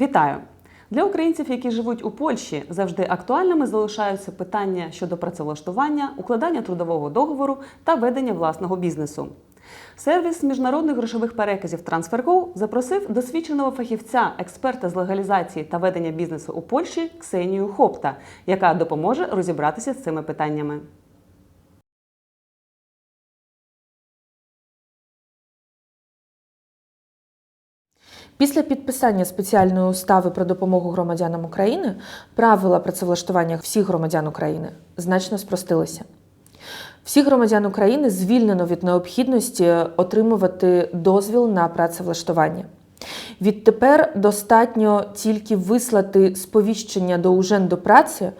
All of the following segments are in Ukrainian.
Вітаю! Для українців, які живуть у Польщі, завжди актуальними залишаються питання щодо працевлаштування, укладання трудового договору та ведення власного бізнесу. Сервіс міжнародних грошових переказів TransferGo запросив досвідченого фахівця, експерта з легалізації та ведення бізнесу у Польщі Ксенію Хопта, яка допоможе розібратися з цими питаннями. Після підписання спеціальної устави про допомогу громадянам України правила працевлаштування всіх громадян України значно спростилися. Всіх громадян України звільнено від необхідності отримувати дозвіл на працевлаштування. Відтепер достатньо тільки вислати сповіщення до Уженду праці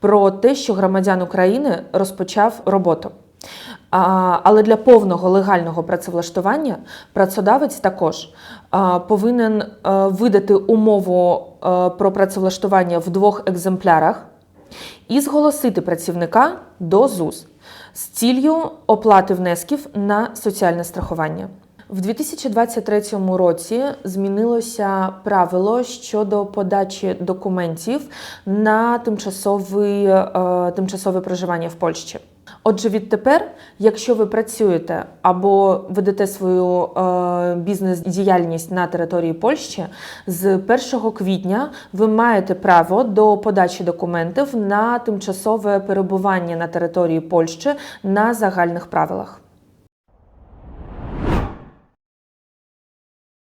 про те, що громадян України розпочав роботу. Але для повного легального працевлаштування працедавець також повинен е, видати умову е, про працевлаштування в двох екземплярах і зголосити працівника до ЗУЗ з ціллю оплати внесків на соціальне страхування. В 2023 році змінилося правило щодо подачі документів на тимчасове, тимчасове проживання в Польщі. Отже, відтепер, якщо ви працюєте або ведете свою е, бізнес-діяльність на території Польщі, з 1 квітня ви маєте право до подачі документів на тимчасове перебування на території Польщі на загальних правилах.